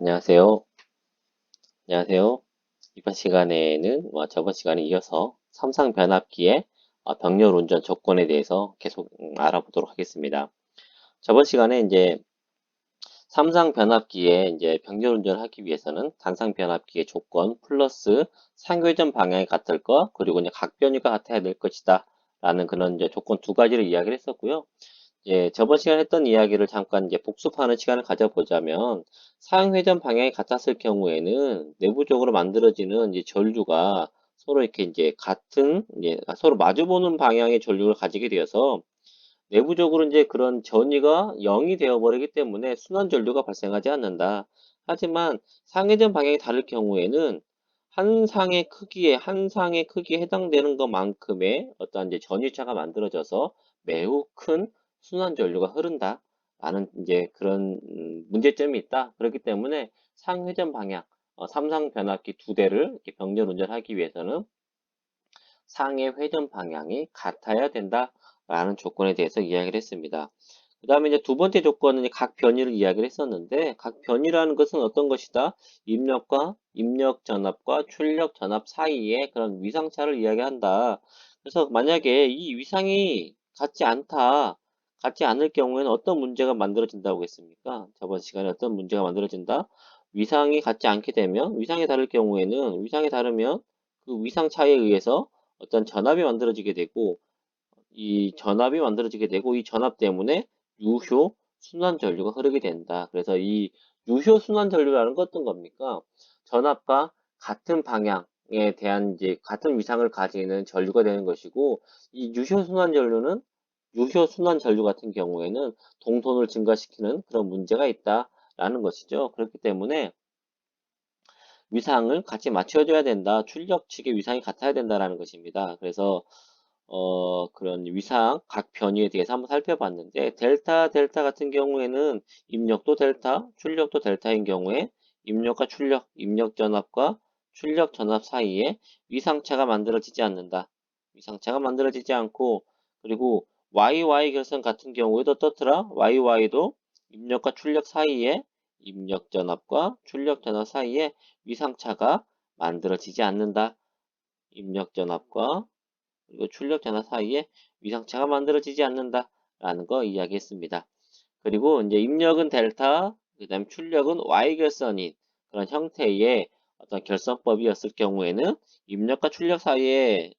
안녕하세요. 안녕하세요. 이번 시간에는 뭐 저번 시간에 이어서 삼상 변압기의 어, 병렬 운전 조건에 대해서 계속 음, 알아보도록 하겠습니다. 저번 시간에 이제 삼상 변압기에 이제 병렬 운전을 하기 위해서는 단상 변압기의 조건 플러스 상회전 방향이 같을 것 그리고 이제 각 변위가 같아야 될 것이다 라는 그런 이제 조건 두 가지를 이야기를 했었고요. 예, 저번 시간에 했던 이야기를 잠깐 이제 복습하는 시간을 가져보자면 사용회전 방향이 같았을 경우에는 내부적으로 만들어지는 이제 전류가 서로 이렇게 이제 같은 이제 서로 마주보는 방향의 전류를 가지게 되어서 내부적으로 이제 그런 전위가 0이 되어버리기 때문에 순환 전류가 발생하지 않는다. 하지만 상회전 방향이 다를 경우에는 한 상의 크기에 한 상의 크기에 해당되는 것만큼의 어떤 이제 전위차가 만들어져서 매우 큰 순환 전류가 흐른다. 라는 이제 그런 음, 문제점이 있다. 그렇기 때문에 상회전 방향, 어, 삼상 변압기 두 대를 병렬 운전하기 위해서는 상의 회전 방향이 같아야 된다라는 조건에 대해서 이야기를 했습니다. 그 다음에 이제 두 번째 조건은 각 변이를 이야기를 했었는데 각 변이라는 것은 어떤 것이다? 입력과 입력 전압과 출력 전압 사이에 그런 위상차를 이야기한다. 그래서 만약에 이 위상이 같지 않다. 같지 않을 경우에는 어떤 문제가 만들어진다고 했습니까? 저번 시간에 어떤 문제가 만들어진다? 위상이 같지 않게 되면 위상이 다를 경우에는 위상이 다르면 그 위상 차에 의해서 어떤 전압이 만들어지게 되고 이 전압이 만들어지게 되고 이 전압 때문에 유효 순환 전류가 흐르게 된다. 그래서 이 유효 순환 전류라는 건 어떤 겁니까? 전압과 같은 방향에 대한 이제 같은 위상을 가지는 전류가 되는 것이고 이 유효 순환 전류는 유효 순환 전류 같은 경우에는 동선을 증가시키는 그런 문제가 있다라는 것이죠. 그렇기 때문에 위상을 같이 맞춰줘야 된다. 출력 측의 위상이 같아야 된다라는 것입니다. 그래서 어, 그런 위상 각 변이에 대해서 한번 살펴봤는데 델타 델타 같은 경우에는 입력도 델타, 출력도 델타인 경우에 입력과 출력, 입력 전압과 출력 전압 사이에 위상차가 만들어지지 않는다. 위상차가 만들어지지 않고 그리고 YY 결선 같은 경우에도 어떻더라? YY도 입력과 출력 사이에 입력 전압과 출력 전압 사이에 위상차가 만들어지지 않는다. 입력 전압과 그리고 출력 전압 사이에 위상차가 만들어지지 않는다. 라는 거 이야기했습니다. 그리고 이제 입력은 델타, 그 다음 출력은 Y 결선인 그런 형태의 어떤 결선법이었을 경우에는 입력과 출력 사이에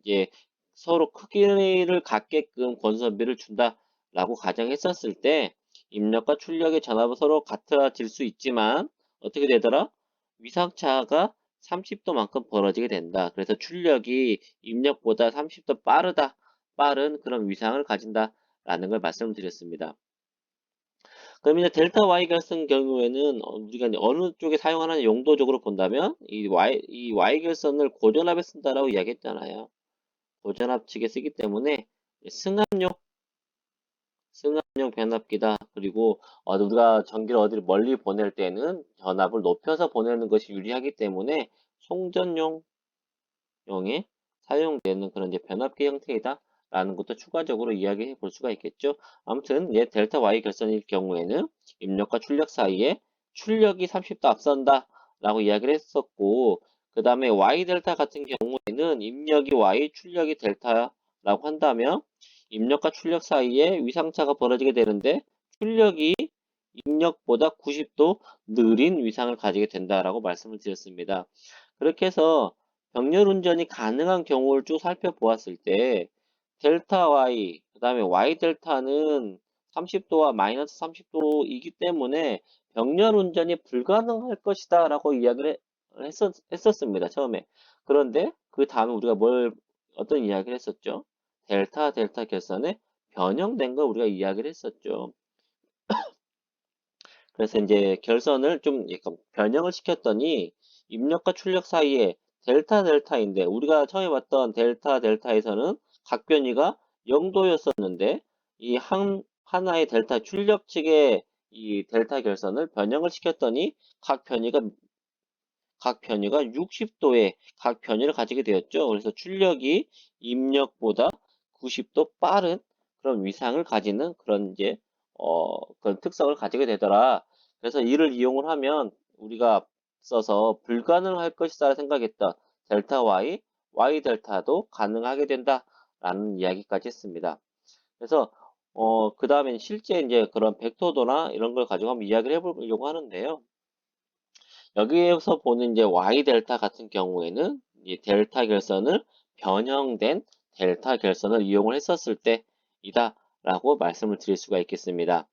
이제 서로 크기를 갖게끔 권선비를 준다라고 가정했었을 때 입력과 출력의 전압은 서로 같아질 수 있지만 어떻게 되더라? 위상차가 30도만큼 벌어지게 된다. 그래서 출력이 입력보다 30도 빠르다. 빠른 그런 위상을 가진다라는 걸 말씀드렸습니다. 그럼 이제 델타 Y 결선 경우에는 어, 우리가 어느 쪽에 사용하는 용도적으로 본다면 이 Y, 이 Y 결선을 고전압에 쓴다라고 이야기했잖아요. 고전압 측에 쓰기 때문에 승합용 승합용 변압기다. 그리고 어, 우리가 전기를 어디를 멀리 보낼 때는 전압을 높여서 보내는 것이 유리하기 때문에 송전용 용에 사용되는 그런 이제 변압기 형태이다. 라는 것도 추가적으로 이야기해 볼 수가 있겠죠. 아무튼 얘 델타 Y 결선일 경우에는 입력과 출력 사이에 출력이 30도 앞선다 라고 이야기를 했었고 그 다음에 y 델타 같은 경우에는 입력이 y, 출력이 델타라고 한다면 입력과 출력 사이에 위상차가 벌어지게 되는데 출력이 입력보다 90도 느린 위상을 가지게 된다라고 말씀을 드렸습니다. 그렇게 해서 병렬 운전이 가능한 경우를 쭉 살펴보았을 때 델타 y, 그 다음에 y 델타는 30도와 마이너스 30도이기 때문에 병렬 운전이 불가능할 것이다 라고 이야기를 했었, 했었습니다. 처음에. 그런데 그 다음에 우리가 뭘 어떤 이야기를 했었죠? 델타 델타 결선에 변형된 걸 우리가 이야기를 했었죠. 그래서 이제 결선을 좀 약간 변형을 시켰더니 입력과 출력 사이에 델타 델타인데 우리가 처음에 봤던 델타 델타에서는 각 변이가 0도였었는데 이 한 하나의 델타 출력 측의 이 델타 결선을 변형을 시켰더니 각 변이가 각 변이가 60도의 각 변이를 가지게 되었죠. 그래서 출력이 입력보다 90도 빠른 그런 위상을 가지는 그런 이제 어 그런 특성을 가지게 되더라. 그래서 이를 이용을 하면 우리가 써서 불가능할 것이다 생각했던 델타 y, y 델타도 가능하게 된다라는 이야기까지 했습니다. 그래서 어, 그 다음엔 실제 이제 그런 벡터도나 이런 걸 가지고 한번 이야기를 해보려고 하는데요. 여기에서 보는 이제 y 델타 같은 경우에는 이 델타 결선을 변형된 델타 결선을 이용을 했었을 때이다라고 말씀을 드릴 수가 있겠습니다.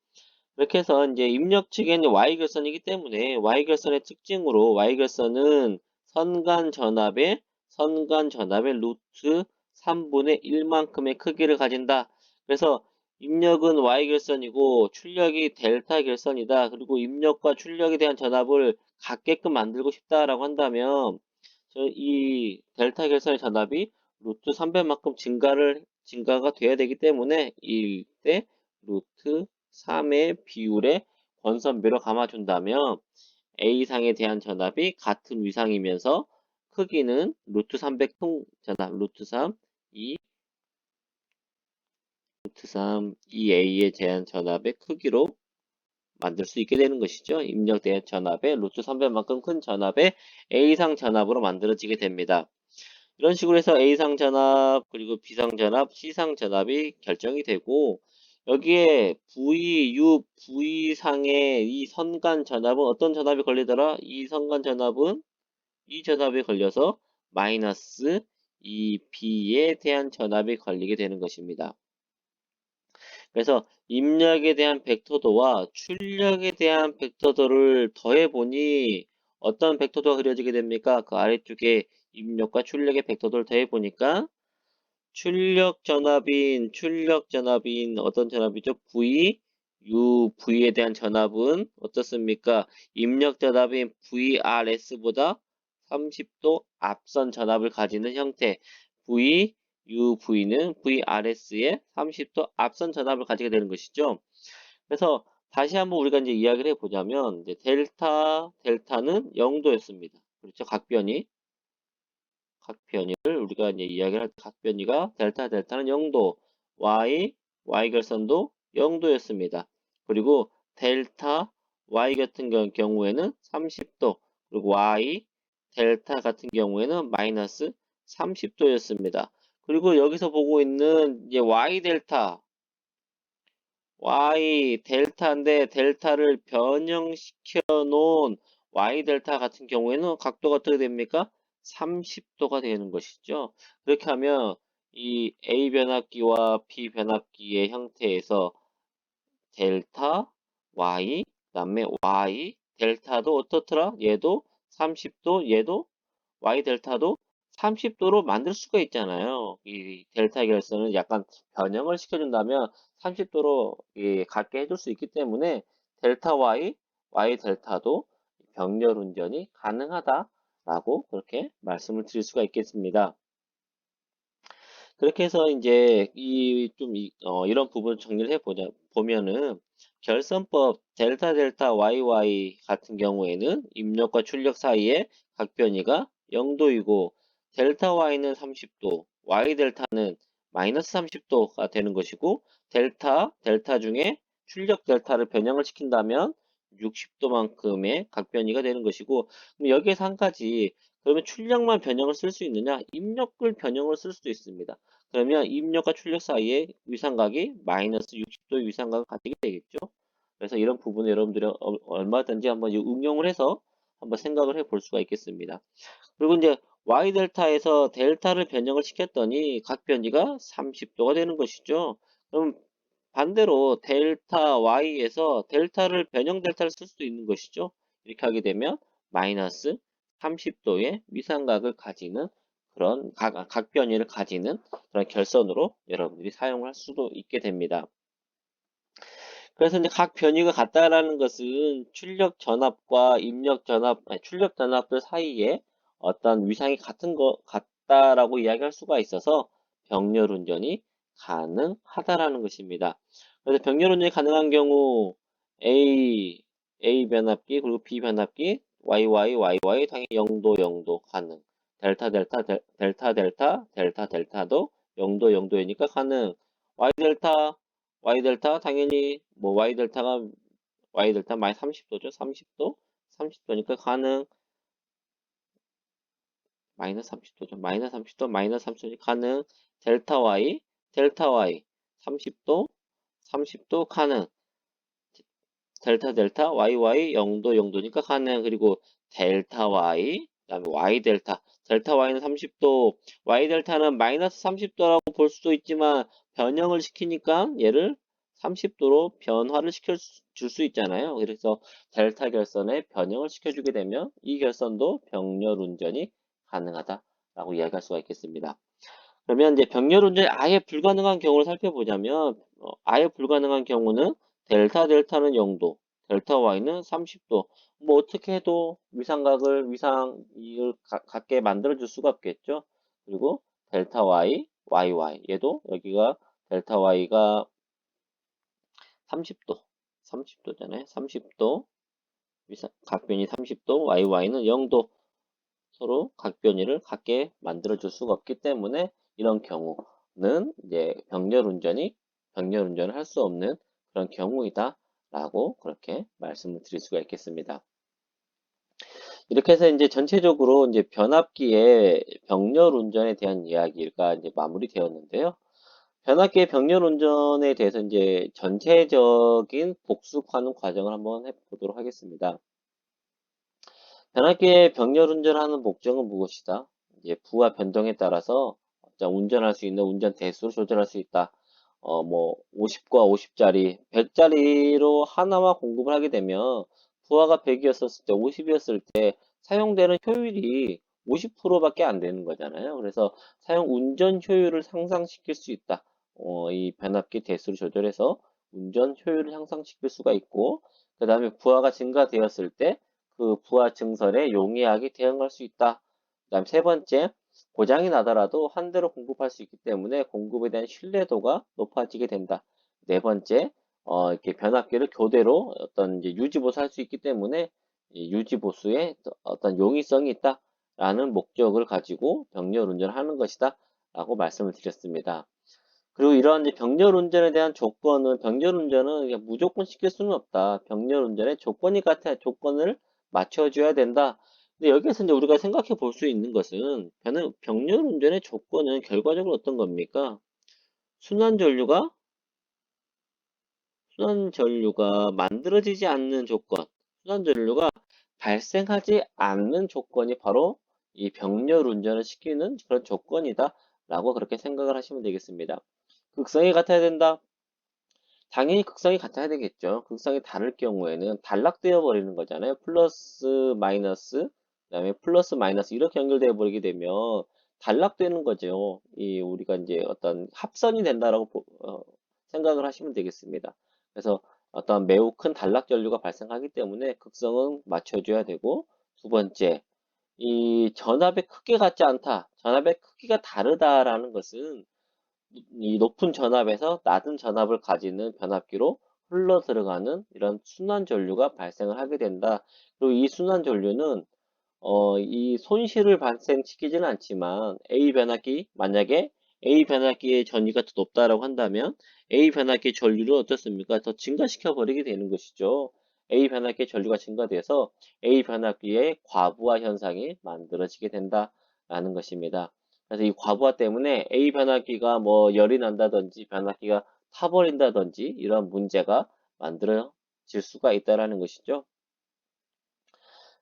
이렇게 해서 이제 입력 측에는 y 결선이기 때문에 y 결선의 특징으로 y 결선은 선간 전압의 선간 전압의 루트 3분의 1만큼의 크기를 가진다. 그래서 입력은 y 결선이고 출력이 델타 결선이다. 그리고 입력과 출력에 대한 전압을 같게끔 만들고 싶다라고 한다면 이 델타 결선의 전압이 루트 300만큼 증가를 증가가 돼야 되기 때문에 이때 루트 3의 비율의 권선비로 감아준다면 A상에 대한 전압이 같은 위상이면서 크기는 루트 300통 전압 루트 3 2 루트 3 2A에 대한 전압의 크기로 만들 수 있게 되는 것이죠. 입력된 전압의 루트 300만큼 큰 전압의 A상 전압으로 만들어지게 됩니다. 이런 식으로 해서 A상 전압, 그리고 B상 전압, C상 전압이 결정이 되고, 여기에 V, U, V상의 이 선간 전압은 어떤 전압이 걸리더라? 이 선간 전압은 이 전압에 걸려서 마이너스 이 B에 대한 전압이 걸리게 되는 것입니다. 그래서 입력에 대한 벡터도와 출력에 대한 벡터도를 더해보니 어떤 벡터도가 그려지게 됩니까? 그 아래쪽에 입력과 출력의 벡터도를 더해보니까 출력 전압인 출력 전압인 어떤 전압이죠? V U V에 대한 전압은 어떻습니까? 입력 전압인 VRS보다 30도 앞선 전압을 가지는 형태 V UV는 VRS의 30도 앞선 전압을 가지게 되는 것이죠. 그래서 다시 한번 우리가 이제 이야기를 해보자면 이제 델타 델타는 0도였습니다. 그렇죠? 각변이 각변이를 우리가 이제 이야기를 할 때 각변이가 델타 델타는 0도 y y 결선도 0도였습니다. 그리고 델타 y 같은 경우에는 30도 그리고 y 델타 같은 경우에는 마이너스 30도였습니다. 그리고 여기서 보고 있는 이제 y 델타 y 델타인데 델타를 변형시켜 놓은 y 델타 같은 경우에는 각도가 어떻게 됩니까? 30도가 되는 것이죠. 그렇게 하면 이 A 변압기와 B 변압기의 형태에서 델타 y 그다음에 y 델타도 어떻더라? 얘도 30도 얘도 y 델타도 30도로 만들 수가 있잖아요. 이 델타 결선은 약간 변형을 시켜준다면 30도로 예, 갖게 해줄 수 있기 때문에 델타 Y, Y 델타도 병렬 운전이 가능하다라고 그렇게 말씀을 드릴 수가 있겠습니다. 그렇게 해서 이제 이좀 어, 이런 부분 정리를 해보자 보면은 결선법 델타 델타 YY 같은 경우에는 입력과 출력 사이에 각 변이가 0도이고 델타 y는 30도, y 델타는 마이너스 30도가 되는 것이고 델타, 델타 중에 출력 델타를 변형을 시킨다면 60도만큼의 각변이가 되는 것이고 그럼 여기에서 한 가지 그러면 출력만 변형을 쓸 수 있느냐? 입력을 변형을 쓸 수도 있습니다. 그러면 입력과 출력 사이에 위상각이 마이너스 60도의 위상각을 가지게 되겠죠. 그래서 이런 부분을 여러분들이 어, 얼마든지 한번 응용을 해서 한번 생각을 해 볼 수가 있겠습니다. 그리고 이제 y 델타에서 델타를 변형을 시켰더니 각 변이가 30도가 되는 것이죠. 그럼 반대로 델타 y에서 델타를 변형 델타를 쓸 수도 있는 것이죠. 이렇게 하게 되면 마이너스 30도의 위상각을 가지는 그런 각, 각 변이를 가지는 그런 결선으로 여러분들이 사용을 할 수도 있게 됩니다. 그래서 이제 각 변이가 같다라는 것은 출력 전압과 입력 전압, 아니, 출력 전압들 사이에 어떤 위상이 같은 것 같다라고 이야기할 수가 있어서 병렬 운전이 가능하다라는 것입니다. 그래서 병렬 운전이 가능한 경우 A A 변압기 그리고 B 변압기 YY YY 당연히 0도 0도 가능. 델타 델타 델, 타 델타 델타 델타도 0도 0도이니까 가능. Y 델타 Y 델타 당연히 뭐 Y 델타가 y 델타 마이너스 30도죠. 30도, 30도니까 가능 마이너스 30도죠. 마이너스 30도, 마이너스 30도니 가능 델타 y, 델타 y 30도, 30도 가능 델타 델타 y y 0도 0도니까 가능 그리고 델타 y 그다음에 y 델타 델타 y는 30도 y 델타는 마이너스 30도라고 볼 수도 있지만 변형을 시키니까 얘를 30도로 변화를 시켜 줄 수 있잖아요. 그래서 델타 결선에 변형을 시켜주게 되면 이 결선도 병렬 운전이 가능하다라고 이야기할 수가 있겠습니다. 그러면 이제 병렬 운전이 아예 불가능한 경우를 살펴보자면 어, 아예 불가능한 경우는 델타 델타는 0도, 델타 y는 30도. 뭐 어떻게 해도 위상각을 위상을 갖게 만들어 줄 수가 없겠죠. 그리고 델타 y, yy 얘도 여기가 델타 y가 30도, 30도잖아요. 30도 위상 각변이 30도, YY는 0도 서로 각변이를 갖게 만들어 줄 수가 없기 때문에 이런 경우는 이제 병렬 운전이 병렬 운전을 할 수 없는 그런 경우이다 라고 그렇게 말씀을 드릴 수가 있겠습니다. 이렇게 해서 이제 전체적으로 이제 변압기의 병렬 운전에 대한 이야기가 이제 마무리되었는데요. 변압기의 병렬 운전에 대해서 이제 전체적인 복습하는 과정을 한번 해보도록 하겠습니다. 변압기의 병렬 운전하는 목적은 무엇이다? 이제 부하 변동에 따라서 운전할 수 있는 운전 대수를 조절할 수 있다. 어, 뭐, 50과 50짜리, 100짜리로 하나만 공급을 하게 되면 부하가 100이었을 때, 50이었을 때 사용되는 효율이 50%밖에 안 되는 거잖아요. 그래서 사용 운전 효율을 상승시킬 수 있다. 어, 이 변압기 대수를 조절해서 운전 효율을 향상시킬 수가 있고, 그 다음에 부하가 증가되었을 때 그 부하 증설에 용이하게 대응할 수 있다. 그 다음 세 번째, 고장이 나더라도 한 대로 공급할 수 있기 때문에 공급에 대한 신뢰도가 높아지게 된다. 네 번째, 어, 이렇게 변압기를 교대로 어떤 이제 유지보수 할 수 있기 때문에 유지보수에 어떤 용이성이 있다 라는 목적을 가지고 병렬 운전을 하는 것이다. 라고 말씀을 드렸습니다. 그리고 이러한 병렬 운전에 대한 조건은 병렬 운전은 무조건 시킬 수는 없다. 병렬 운전의 조건이 같아 조건을 맞춰줘야 된다. 근데 여기에서 이제 우리가 생각해 볼 수 있는 것은 병렬 운전의 조건은 결과적으로 어떤 겁니까? 순환 전류가 순환 전류가 만들어지지 않는 조건, 순환 전류가 발생하지 않는 조건이 바로 이 병렬 운전을 시키는 그런 조건이다 라고 그렇게 생각을 하시면 되겠습니다. 극성이 같아야 된다. 당연히 극성이 같아야 되겠죠. 극성이 다를 경우에는 단락되어 버리는 거잖아요. 플러스 마이너스 그 다음에 플러스 마이너스 이렇게 연결되어 버리게 되면 단락되는 거죠. 이 우리가 이제 어떤 합선이 된다라고 어, 생각을 하시면 되겠습니다. 그래서 어떤 매우 큰 단락 전류가 발생하기 때문에 극성은 맞춰줘야 되고 두 번째 이 전압의 크기 같지 않다. 전압의 크기가 다르다라는 것은 이 높은 전압에서 낮은 전압을 가지는 변압기로 흘러 들어가는 이런 순환 전류가 발생을 하게 된다. 그리고 이 순환 전류는 어, 이 손실을 발생시키지는 않지만 A 변압기 만약에 A 변압기의 전위가 더 높다라고 한다면 A 변압기의 전류를 어떻습니까? 더 증가시켜 버리게 되는 것이죠. A 변압기의 전류가 증가돼서 A 변압기의 과부하 현상이 만들어지게 된다라는 것입니다. 그래서 이 과부하 때문에 A 변압기가 뭐 열이 난다든지 변압기가 타버린다든지 이런 문제가 만들어질 수가 있다라는 것이죠.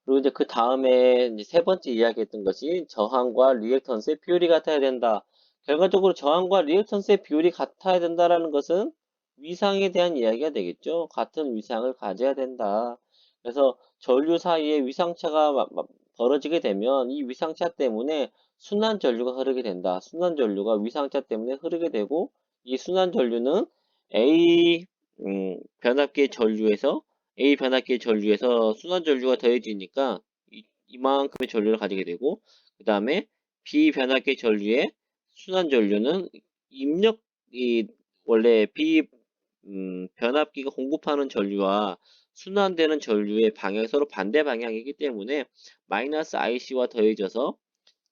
그리고 이제 그 다음에 세 번째 이야기했던 것이 저항과 리액턴스의 비율이 같아야 된다. 결과적으로 저항과 리액턴스의 비율이 같아야 된다라는 것은 위상에 대한 이야기가 되겠죠. 같은 위상을 가져야 된다. 그래서 전류 사이에 위상차가 벌어지게 되면 이 위상차 때문에 순환 전류가 흐르게 된다. 순환 전류가 위상차 때문에 흐르게 되고 이 순환 전류는 A 음, 변압기의 전류에서 A 변압기의 전류에서 순환 전류가 더해지니까 이, 이만큼의 전류를 가지게 되고 그 다음에 B 변압기 전류에 순환 전류는 입력 이 원래 B 음, 변압기가 공급하는 전류와 순환되는 전류의 방향이 서로 반대 방향이기 때문에 마이너스 IC와 더해져서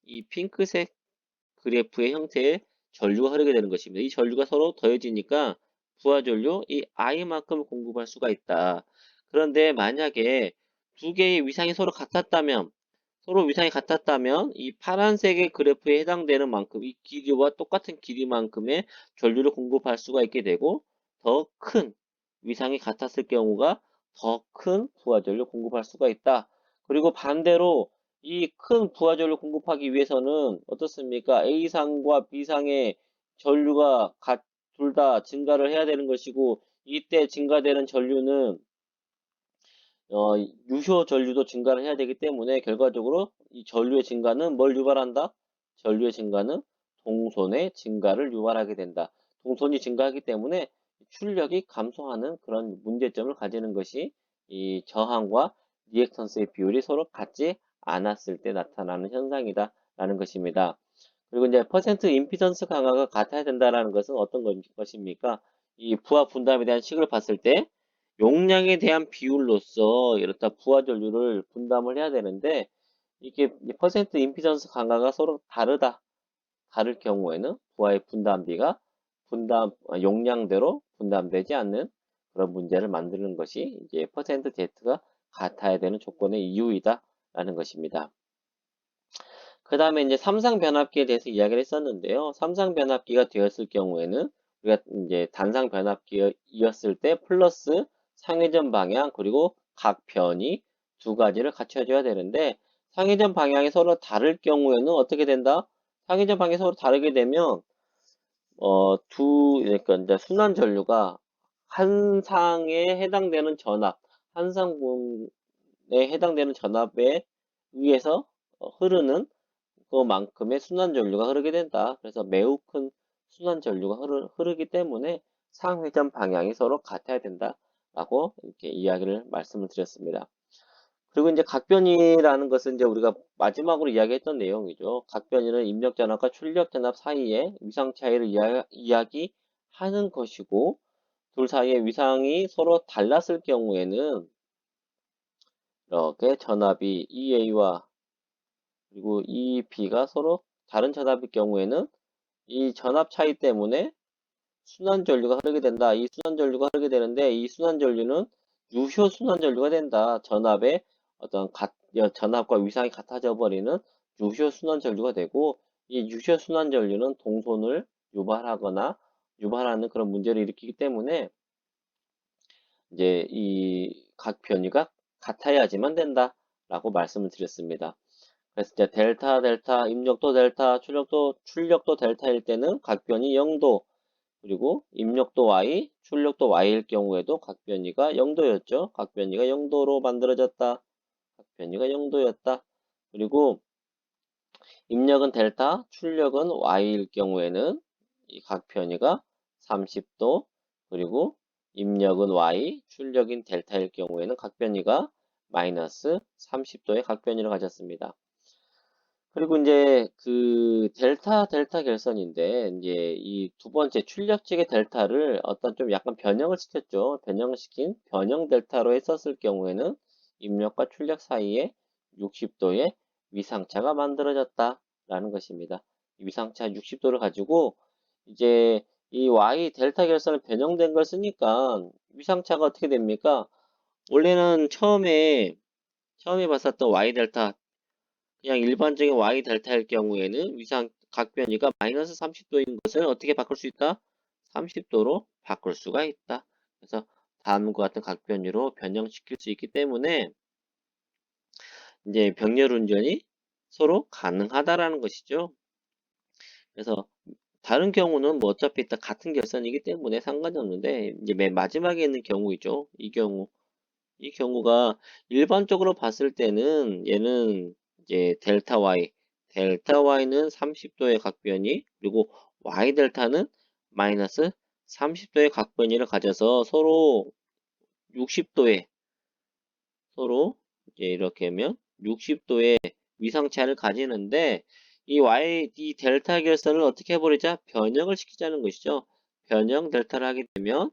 이 핑크색 그래프의 형태의 전류가 흐르게 되는 것입니다. 이 전류가 서로 더해지니까 부하 전류 이 I만큼 공급할 수가 있다. 그런데 만약에 두 개의 위상이 서로 같았다면 서로 위상이 같았다면 이 파란색의 그래프에 해당되는 만큼 이 길이와 똑같은 길이만큼의 전류를 공급할 수가 있게 되고 더 큰 위상이 같았을 경우가 더 큰 부하 전류 공급할 수가 있다. 그리고 반대로 이 큰 부하전류 공급하기 위해서는 어떻습니까? A상과 B상의 전류가 둘 다 증가를 해야 되는 것이고 이때 증가되는 전류는 어, 유효 전류도 증가를 해야 되기 때문에 결과적으로 이 전류의 증가는 뭘 유발한다? 전류의 증가는 동손의 증가를 유발하게 된다. 동손이 증가하기 때문에 출력이 감소하는 그런 문제점을 가지는 것이 이 저항과 리액턴스의 비율이 서로 같지 않았을 때 나타나는 현상이다 라는 것입니다. 그리고 이제 퍼센트 임피던스 강화가 같아야 된다라는 것은 어떤 것입니까? 이 부하 분담에 대한 식을 봤을 때 용량에 대한 비율로서 이렇다 부하 전류를 분담을 해야 되는데 이게 퍼센트 임피던스 강화가 서로 다르다. 다를 경우에는 부하의 분담비가 분담 아, 용량대로 분담되지 않는 그런 문제를 만드는 것이 이제 퍼센트 Z가 같아야 되는 조건의 이유이다 라는 것입니다. 그 다음에 이제 삼상 변압기에 대해서 이야기를 했었는데요. 삼상 변압기가 되었을 경우에는 우리가 이제 단상 변압기였을 때 플러스 상회전 방향 그리고 각 변이 두 가지를 갖춰줘야 되는데 상회전 방향이 서로 다를 경우에는 어떻게 된다? 상회전 방향이 서로 다르게 되면 어, 두 그러니까 이제 순환 전류가 한 상에 해당되는 전압, 한 상분에 해당되는 전압에 의해서 어, 흐르는 그만큼의 순환 전류가 흐르게 된다. 그래서 매우 큰 순환 전류가 흐르, 흐르기 때문에 상회전 방향이 서로 같아야 된다. 라고 이렇게 이야기를 말씀을 드렸습니다. 그리고 이제 각변이라는 것은 이제 우리가 마지막으로 이야기했던 내용이죠. 각변이는 입력 전압과 출력 전압 사이의 위상 차이를 이야, 이야기하는 것이고 둘 사이의 위상이 서로 달랐을 경우에는 이렇게 전압이 EA와 그리고 EB가 서로 다른 전압일 경우에는 이 전압 차이 때문에 순환 전류가 흐르게 된다. 이 순환 전류가 흐르게 되는데 이 순환 전류는 유효 순환 전류가 된다. 전압의 어떤 가, 전압과 위상이 같아져 버리는 유효 순환 전류가 되고 이 유효 순환 전류는 동손을 유발하거나 유발하는 그런 문제를 일으키기 때문에 이제 이 각 변이가 같아야지만 된다 라고 말씀을 드렸습니다. 그래서 이제 델타 델타 입력도 델타 출력도 출력도 델타일 때는 각 변이 0도 그리고 입력도 y, 출력도 y일 경우에도 각변이가 0도였죠. 각변이가 0도로 만들어졌다. 각변이가 0도였다. 그리고 입력은 델타, 출력은 y일 경우에는 이 각변이가 30도, 그리고 입력은 y, 출력인 델타일 경우에는 각변이가 마이너스 30도의 각변이를 가졌습니다. 그리고 이제 그 델타 델타 결선인데 이제 이 두 번째 출력직의 델타를 어떤 좀 약간 변형을 시켰죠. 변형을 시킨 변형 델타로 했었을 경우에는 입력과 출력 사이에 60도의 위상차가 만들어졌다라는 것입니다. 위상차 60도를 가지고 이제 이 y 델타 결선을 변형된 걸 쓰니까 위상차가 어떻게 됩니까? 원래는 처음에 처음에 봤었던 y 델타 그냥 일반적인 y 델타일 경우에는 위상 각변이가 마이너스 30도인 것을 어떻게 바꿀 수 있다? 30도로 바꿀 수가 있다. 그래서 다음과 같은 각변이로 변형시킬 수 있기 때문에 이제 병렬 운전이 서로 가능하다라는 것이죠. 그래서 다른 경우는 뭐 어차피 다 같은 결선이기 때문에 상관이 없는데 이제 맨 마지막에 있는 경우이죠. 이 경우 이 경우가 일반적으로 봤을 때는 얘는 이제 델타 y, 델타 y는 30도의 각변이 그리고 y 델타는 마이너스 30도의 각변이를 가져서 서로 60도의 서로 이제 이렇게 하면 60도의 위상차를 가지는데 이 y 이 델타 결선을 어떻게 해버리자 변형을 시키자는 것이죠. 변형 델타를 하게 되면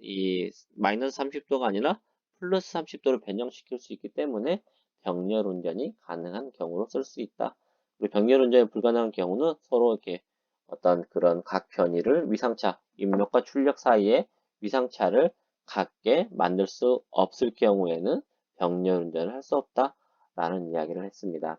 이 마이너스 30도가 아니라 플러스 30도로 변형시킬 수 있기 때문에 병렬 운전이 가능한 경우로 쓸 수 있다. 그리고 병렬 운전이 불가능한 경우는 서로 이렇게 어떤 그런 각 변이를 위상차, 입력과 출력 사이에 위상차를 같게 만들 수 없을 경우에는 병렬 운전을 할 수 없다라는 이야기를 했습니다.